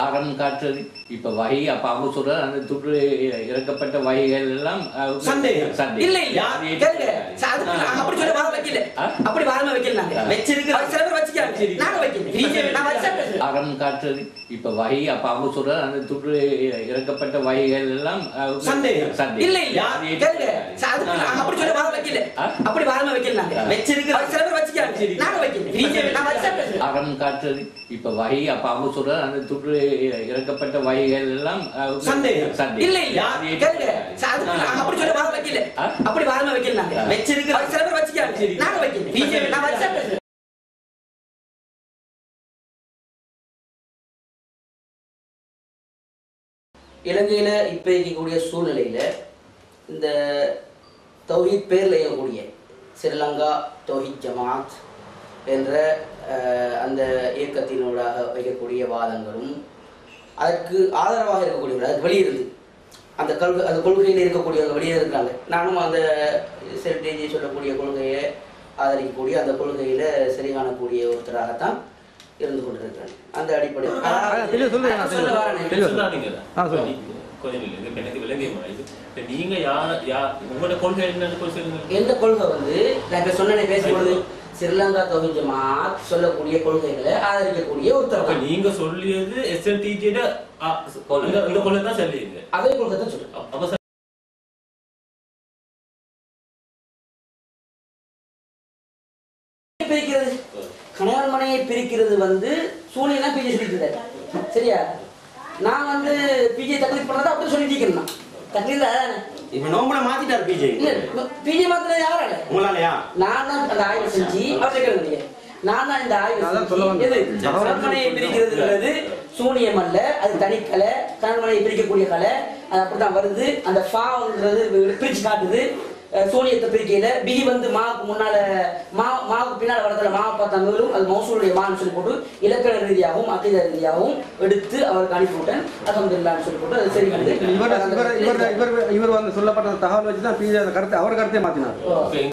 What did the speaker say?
அறம் காற்றது இப்ப வகை அப்ப அவங்க சொல்ற அந்த துட்டு இறக்கப்பட்ட வகைகள் எல்லாம். இல்ல இல்ல. அப்படி வாதம் வைக்கல. அது சில பேர் வச்சுக்கிறாங்க நாங்க வச்சேன் அறம் காற்றது இப்ப வகை அப்ப அவங்க சொல்ற அந்த துட்டு இறக்கப்பட்ட வகைகள் எல்லாம். இல்ல இல்ல. அப்படி வாதம் வைக்கல? அப்படி வாதம் வைக்கல நாங்க அது சில பேர் அறம் காற்றது இப்ப வகை அப்ப அவங்க சொல்ற அந்த துட்டு இறக்கப்பட்ட வகைகள் எல்லாம் அப்படி வாதம் வைக்கல. அது சில பேர் வச்சுக்கிறாங்க. நாங்க வச்சேன் இலங்கையில் இப்போ இருக்கக்கூடிய சூழ்நிலையில் இந்த தௌஹீத் பேரில் இயங்கக்கூடிய ஸ்ரீலங்கா தௌஹீத் ஜமாத் என்ற அந்த இயக்கத்தினூடாக வைக்கக்கூடிய வாதங்களும் அதற்கு ஆதரவாக இருக்கக்கூடியவர்கள் அதுக்கு வெளியிருந்து அந்த கொள்கை அந்த கொள்கையில் இருக்கக்கூடியவங்க வெளியே இருக்கிறாங்க. நானும் அந்த செல்டேஜி சொல்லக்கூடிய கொள்கையை ஆதரிக்கக்கூடிய அந்த கொள்கையில் சரி காணக்கூடிய ஒருத்தராகத்தான் இருந்து கொண்டிருக்கிறேன். அந்த அடிப்படையில் சொல்லுங்க, சொல்லுங்க. கொஞ்சம் இல்ல, இது எனக்கு விளங்கியமா இது. இப்ப நீங்க யார் யார் உங்களோட கொள்கை என்னன்னு கொஞ்சம் சொல்லுங்க எந்த கொள்கை வந்து நான் இப்ப சொன்னேனே பேசும்போது ஸ்ரீலங்கா ஜமாத் சொல்லக்கூடிய கொள்கைகளை ஆதரிக்கக்கூடிய தான். நீங்க சொல்லியது எஸ்என்டிஜியோட இந்த கொள்கை தான் சொல்லியது அதே கொள்கை தான் சொல்றேன் அப்ப. பிரிக்கிறது கணவன் மனையை பிரிக்கிறது வந்து பிஜே சொல்லிட்டு சரியா நான் வந்து பிஜே தக்லீஃப் பண்ணதை அப்படி சொல்லிட்டு இருக்கேன் நான் தக்லீஃப் அதானே இப்ப நோம்பல மாத்திட்டார் பிஜே பிஜே மாத்திரம் யாரால உங்களாலயா? நான் தான் அந்த ஆய்வு செஞ்சு நீங்க நான் தான் இந்த ஆய்வு. எது? கணவனையை பிரிக்கிறதுங்கிறது சூனியம் அல்ல அது தனிக்கலை கணவனையை பிரிக்கக்கூடிய கலை. அது அப்படிதான் வருது. அந்த ஃபாங்கிறது பிரிச்சு காட்டுது. சூனியத்தை பிரிக்கையில பிகி வந்து மாவுக்கு முன்னால மா மாவை பார்த்தா மேலும் அது மௌசூலுடைய மான்னு சொல்லி போட்டு இலக்கண ரீதியாகவும் அகித ரீதியாகவும் எடுத்து அவருக்கு அனுப்பிவிட்டேன் அலமதுல்லான்னு சொல்லி போட்டு அது சரி இவர் இவர் இவர் வந்து சொல்லப்பட்ட தகவல் வச்சு தான் கருத்தை அவர் கருத்தை. இப்ப